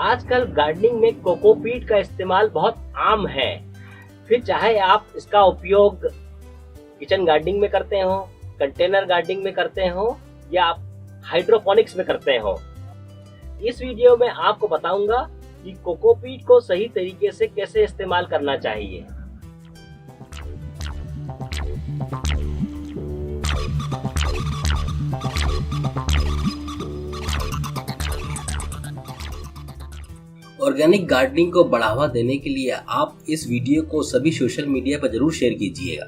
आजकल गार्डनिंग में कोकोपीट का इस्तेमाल बहुत आम है। फिर चाहे आप इसका उपयोग किचन गार्डनिंग में करते हो कंटेनर गार्डनिंग में करते हो, या आप हाइड्रोपोनिक्स में करते हो। इस वीडियो में आपको बताऊँगा कि कोकोपीट को सही तरीके से कैसे इस्तेमाल करना चाहिए। ऑर्गेनिक गार्डनिंग को बढ़ावा देने के लिए आप इस वीडियो को सभी सोशल मीडिया पर ज़रूर शेयर कीजिएगा।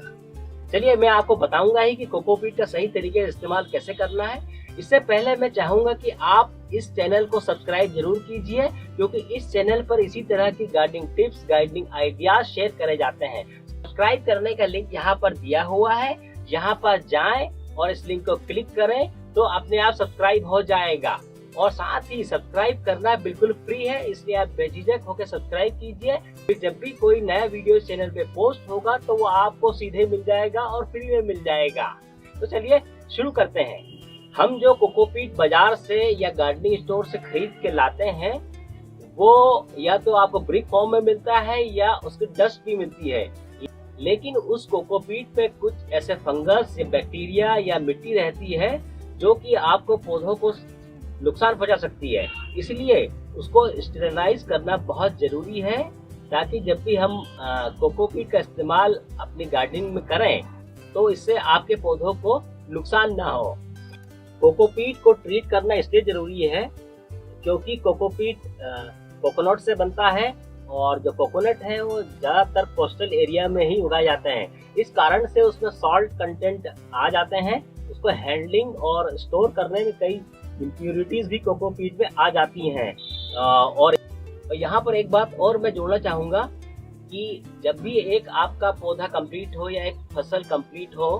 चलिए, मैं आपको बताऊँगा ही कि कोकोपीट का सही तरीके से इस्तेमाल कैसे करना है। इससे पहले मैं चाहूँगा कि आप इस चैनल को सब्सक्राइब ज़रूर कीजिए, क्योंकि इस चैनल पर इसी तरह की gardening tips gardening ideas share करे जाते हैं। सब्सक्राइब करने का लिंक यहाँ पर दिया हुआ है। यहाँ पर जाएँ और इस लिंक को क्लिक करें तो अपने आप सब्सक्राइब हो जाएगा। और साथ ही सब्सक्राइब करना बिल्कुल फ्री है, इसलिए आप बेझिझक होकर सब्सक्राइब कीजिए। फिर जब भी कोई नया वीडियो चैनल पे पोस्ट होगा तो वो आपको सीधे मिल जाएगा और फ्री में मिल जाएगा। तो चलिए, शुरू करते हैं। हम जो कोकोपीट बाज़ार से या गार्डनिंग स्टोर से खरीद के लाते हैं, वो या तो आपको ब्रिक फॉर्म में मिलता है या उसकी डस्ट भी मिलती है। लेकिन उस कोकोपीट पे कुछ ऐसे फंगस या बैक्टीरिया या मिट्टी रहती है, जो कि आपको पौधों को नुकसान पहुँचा सकती है। इसलिए उसको स्टेरलाइज करना बहुत ज़रूरी है, ताकि जब भी हम कोकोपीट का इस्तेमाल अपनी गार्डनिंग में करें तो इससे आपके पौधों को नुकसान ना हो। कोकोपीट को ट्रीट करना इसलिए ज़रूरी है, क्योंकि कोकोपीट कोकोनट से बनता है, और जो कोकोनट है, वो ज़्यादातर कोस्टल एरिया में ही उगाए जाते हैं। इस कारण से उसमें सॉल्ट कंटेंट आ जाते हैं, उसको हैंडलिंग और स्टोर करने में कई इम्प्योरिटीज भी कोकोपीट में आ जाती हैं। और यहाँ पर एक बात और मैं जोड़ना चाहूँगा कि जब भी एक आपका पौधा कंप्लीट हो या एक फ़सल कंप्लीट हो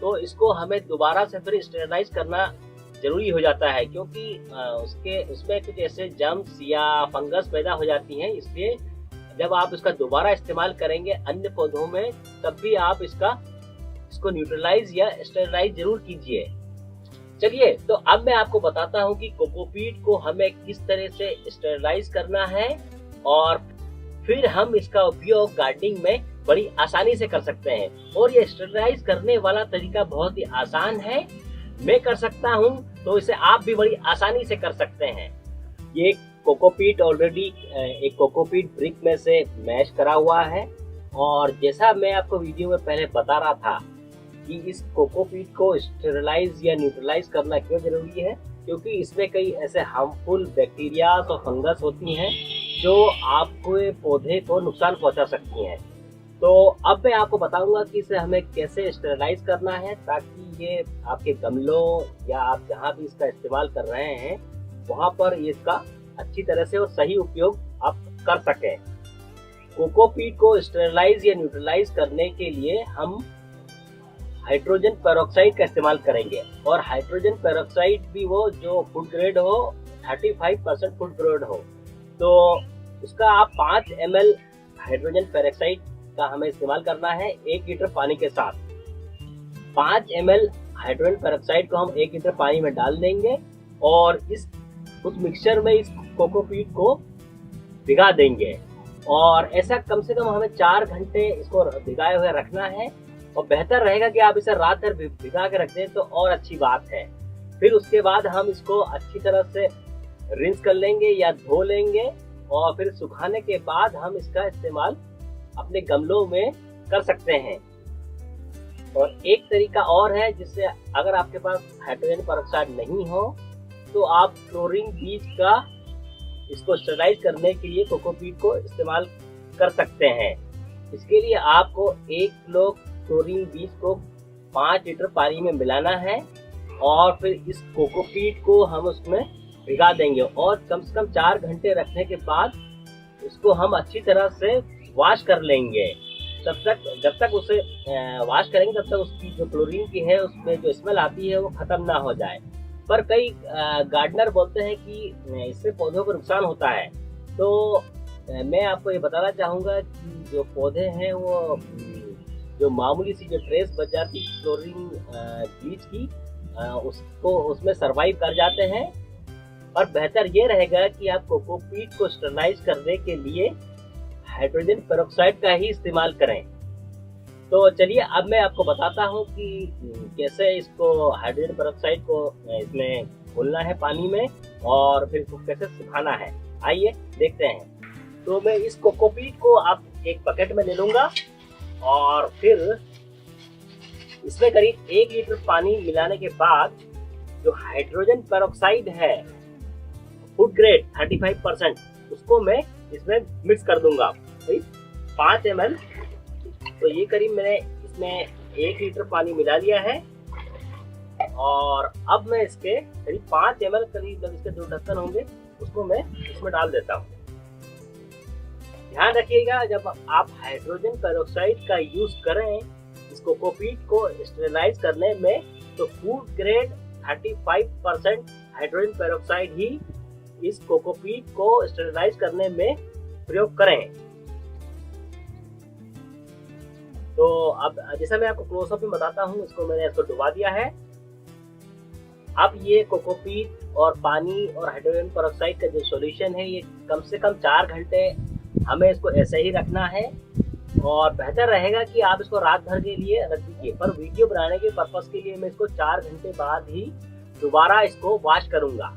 तो इसको हमें दोबारा से फिर स्टेरलाइज करना ज़रूरी हो जाता है, क्योंकि उसके, उसमें कुछ ऐसे जम्स या फंगस पैदा हो जाती हैं, इसलिए जब आप इसका दोबारा इस्तेमाल करेंगे अन्य पौधों में, तब भी आप इसका, इसको न्यूट्रलाइज या स्टेरलाइज ज़रूर कीजिए। चलिए तो अब मैं आपको बताता हूँ कि कोकोपीट को हमें किस तरह से स्टेरलाइज करना है और फिर हम इसका उपयोग गार्डनिंग में बड़ी आसानी से कर सकते हैं। और ये स्टेरलाइज करने वाला तरीका बहुत ही आसान है। मैं कर सकता हूँ तो इसे आप भी बड़ी आसानी से कर सकते हैं। ये कोकोपीट ऑलरेडी एक कोकोपीट ब्रिक में से मैश करा हुआ है। और जैसा मैं आपको वीडियो में पहले बता रहा था कि इस कोकोपीट को स्टेरलाइज या न्यूट्रलाइज करना क्यों ज़रूरी है? क्योंकि इसमें कई ऐसे हार्मफुल बैक्टीरिया और फंगस होती हैं जो आपको पौधे को नुकसान पहुँचा सकती हैं। तो अब मैं आपको बताऊँगा कि इसे हमें कैसे स्टेरलाइज करना है ताकि ये आपके गमलों या आप जहाँ भी इसका इस्तेमाल कर रहे हैं, वहाँ पर इसका अच्छी तरह से और सही उपयोग आप कर सकें। कोकोपीट को स्टेरलाइज या न्यूट्रलाइज करने के लिए हम हाइड्रोजन पेरोक्साइड का इस्तेमाल करेंगे। और हाइड्रोजन पेरोक्साइड भी वो जो फ़ूड ग्रेड हो 35 परसेंट फ़ूड ग्रेड हो। तो उसका आप पाँच एम हाइड्रोजन पेरोक्साइड का हमें इस्तेमाल करना है एक लीटर पानी के साथ। पाँच एम हाइड्रोजन पेरोक्साइड को हम एक लीटर पानी में डाल देंगे और इस, उस मिक्सचर में इस कोकोपीट को भिगा देंगे। और ऐसा कम से कम हमें चार घंटे इसको भिगाए हुए रखना है। और बेहतर रहेगा कि आप इसे रात भर भिगा के रख दें तो और अच्छी बात है। फिर उसके बाद हम इसको अच्छी तरह से रिंस कर लेंगे या धो लेंगे और फिर सुखाने के बाद हम इसका इस्तेमाल अपने गमलों में कर सकते हैं। और एक तरीका और है जिससे अगर आपके पास हाइड्रोजन पर नहीं हो तो आप क्लोरीन बीज का इसको स्टरलाइज करने के लिए कोकोपीट को इस्तेमाल कर सकते हैं। इसके लिए आपको एक किलो क्लोरीन बीज को पाँच लीटर पानी में मिलाना है और फिर इस कोकोपीट को हम उसमें भिगा देंगे और कम से कम चार घंटे रखने के बाद उसको हम अच्छी तरह से वॉश कर लेंगे। तब तक, जब तक उसे वॉश करेंगे, तब तक उसकी जो क्लोरीन की है, उसमें जो स्मेल आती है, वो खत्म ना हो जाए। पर कई गार्डनर बोलते हैं कि इससे पौधों को नुकसान होता है। तो मैं आपको ये बताना चाहूँगा कि जो पौधे हैं, वो जो मामूली सी जो ट्रेस बच जाती क्लोरीन बीज की उसको, उसमें सरवाइव कर जाते हैं। और बेहतर ये रहेगा कि आप कोकोपीट को स्टरलाइज करने के लिए हाइड्रोजन पेरोक्साइड का ही इस्तेमाल करें। तो चलिए, अब मैं आपको बताता हूँ कि कैसे इसको हाइड्रोजन पेरोक्साइड को इसमें घोलना है पानी में और फिर इसको कैसे सुखाना है। आइए देखते हैं। तो मैं इस कोकोपीट को आप एक बकेट में ले लूँगा। और फिर इसमें करीब एक लीटर पानी मिलाने के बाद जो हाइड्रोजन पेरोक्साइड है फ़ूड ग्रेड 35 परसेंट उसको मैं इसमें मिक्स कर दूँगा। पाँच एम तो ये करीब मैंने इसमें एक लीटर पानी मिला लिया है। और अब मैं इसके करीब पाँच एम करीब जब इसके जो ढक्कन होंगे, उसको मैं इसमें डाल देता हूँ। ध्यान रखिएगा, जब आप हाइड्रोजन पेरोक्साइड का यूज़ करें इस कोकोपीट को स्टेरलाइज करने में तो food grade 35 percent hydrogen peroxide ही इस कोकोपीट को स्टेरलाइज करने में प्रयोग करें। तो अब, जैसा मैं आपको क्लोजअप में बताता हूँ, इसको मैंने इसको डुबा दिया है। अब ये कोकोपीट और पानी और हाइड्रोजन पेरोक्साइड का जो सॉल्यूशन है, ये कम से कम चार घंटे हमें इसको ऐसे ही रखना है और बेहतर रहेगा कि आप इसको रात भर के लिए रख दीजिए। पर वीडियो बनाने के पर्पज के लिए मैं इसको चार घंटे बाद ही दोबारा इसको वॉश करूँगा।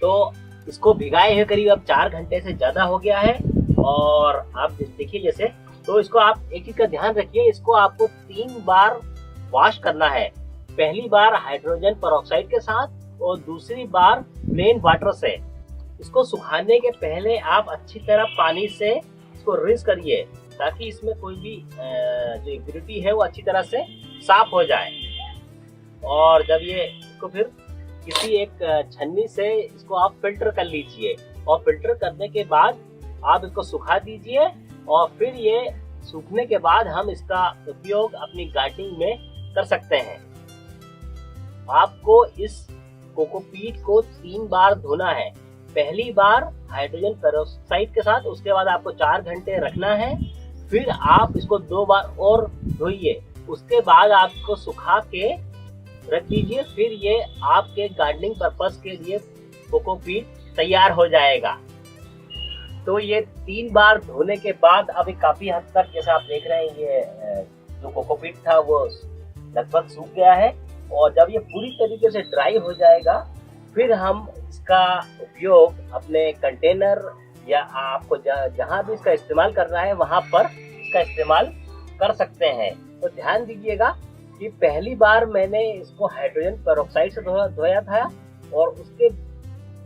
तो इसको भिगाए हुए करीब अब चार घंटे से ज़्यादा हो गया है और आप देखिए जैसे तो इसको आप एक चीज़ का ध्यान रखिए, इसको आपको तीन बार वॉश करना है। पहली बार हाइड्रोजन परऑक्साइड के साथ और दूसरी बार प्लेन वाटर से। इसको सुखाने के पहले आप अच्छी तरह पानी से इसको रिंस करिए, ताकि इसमें कोई भी जो इम्प्योरिटी है वो अच्छी तरह से साफ़ हो जाए। और जब ये इसको फिर किसी एक छन्नी से इसको आप फ़िल्टर कर लीजिए, और फ़िल्टर करने के बाद आप इसको सुखा दीजिए, और फिर ये सूखने के बाद हम इसका उपयोग अपनी गार्डनिंग में कर सकते हैं। आपको इस कोकोपीट को तीन बार धोना है। पहली बार हाइड्रोजन पेरोक्साइड के साथ, उसके बाद आपको चार घंटे रखना है, फिर आप इसको दो बार और धोइए। उसके बाद आपको सुखा के रख दीजिए फिर ये आपके गार्डनिंग पर्पज के लिए कोकोपीट तैयार हो जाएगा। तो ये तीन बार धोने के बाद, अभी काफ़ी हद तक, जैसे आप देख रहे हैं, ये जो कोकोपीट था, वो लगभग सूख गया है, और जब ये पूरी तरीके से ड्राई हो जाएगा फिर हम इसका उपयोग अपने कंटेनर या आपको जहाँ भी इसका इस्तेमाल करना है, वहाँ पर इसका इस्तेमाल कर सकते हैं। तो ध्यान दीजिएगा कि पहली बार मैंने इसको हाइड्रोजन पेरोक्साइड से धोया था और उसके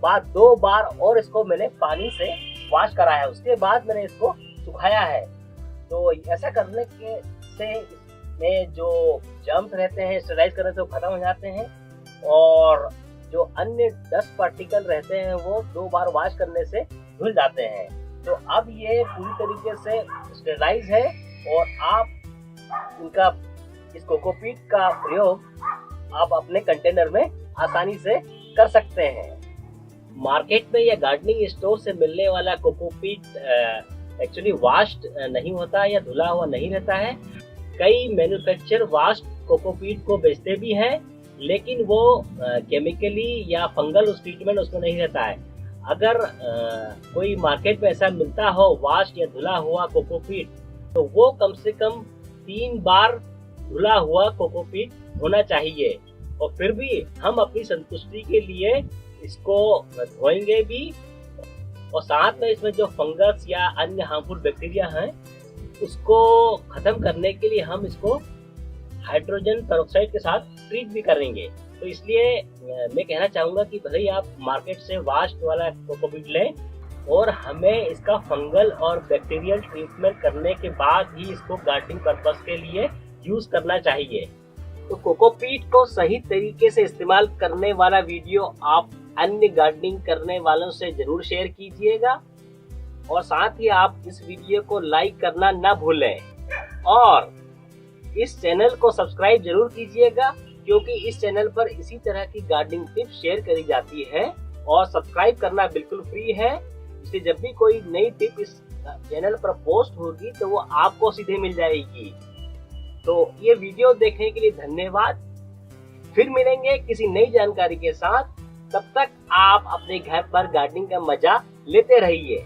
बाद दो बार और इसको मैंने पानी से वॉश कराया। उसके बाद मैंने इसको सुखाया है। तो ऐसा करने के, से में जो जम्प रहते हैं स्टराइज करने से खत्म हो जाते हैं और जो अन्य डस्ट पार्टिकल रहते हैं, वो दो बार वॉश करने से धुल जाते हैं। तो अब ये पूरी तरीके से स्टेराइज है और आप इनका, इस कोकोपीट का प्रयोग आप अपने कंटेनर में आसानी से कर सकते हैं। मार्केट में या गार्डनिंग स्टोर से मिलने वाला कोकोपीट एक्चुअली वाश्ड नहीं होता या धुला हुआ नहीं रहता है। कई मैन्युफैक्चर वास्ट कोकोपीट को बेचते भी हैं। लेकिन वो केमिकली या फंगल उस ट्रीटमेंट उसमें नहीं रहता है। अगर आ, कोई मार्केट में ऐसा मिलता हो वाश या धुला हुआ कोकोपीट तो वो कम से कम तीन बार धुला हुआ कोकोपीट होना चाहिए। और फिर भी हम अपनी संतुष्टि के लिए इसको धोएँगे भी। और साथ में इसमें जो फंगस या अन्य हार्मफुल बैक्टीरिया हैं उसको खत्म करने के लिए हम इसको हाइड्रोजन पेरोक्साइड के साथ ट्रीट भी करेंगे। तो इसलिए मैं कहना चाहूँगा कि भले ही आप मार्केट से वास्ट वाला कोकोपीट लें और हमें इसका फंगल और बैक्टीरियल ट्रीटमेंट करने के बाद ही इसको गार्डनिंग पर्पज के लिए यूज़ करना चाहिए। तो कोकोपीट को सही तरीके से इस्तेमाल करने वाला वीडियो आप अन्य गार्डनिंग करने वालों से ज़रूर शेयर कीजिएगा। और साथ ही आप इस वीडियो को लाइक करना न भूलें। और इस चैनल को सब्सक्राइब ज़रूर कीजिएगा। क्योंकि इस चैनल पर इसी तरह की गार्डनिंग टिप्स शेयर करी जाती है और सब्सक्राइब करना बिल्कुल फ्री है। इसलिए जब भी कोई नई टिप इस चैनल पर पोस्ट होगी तो वो आपको सीधे मिल जाएगी। तो ये वीडियो देखने के लिए धन्यवाद। फिर मिलेंगे किसी नई जानकारी के साथ। तब तक आप अपने घर पर गार्डनिंग का मज़ा लेते रहिए।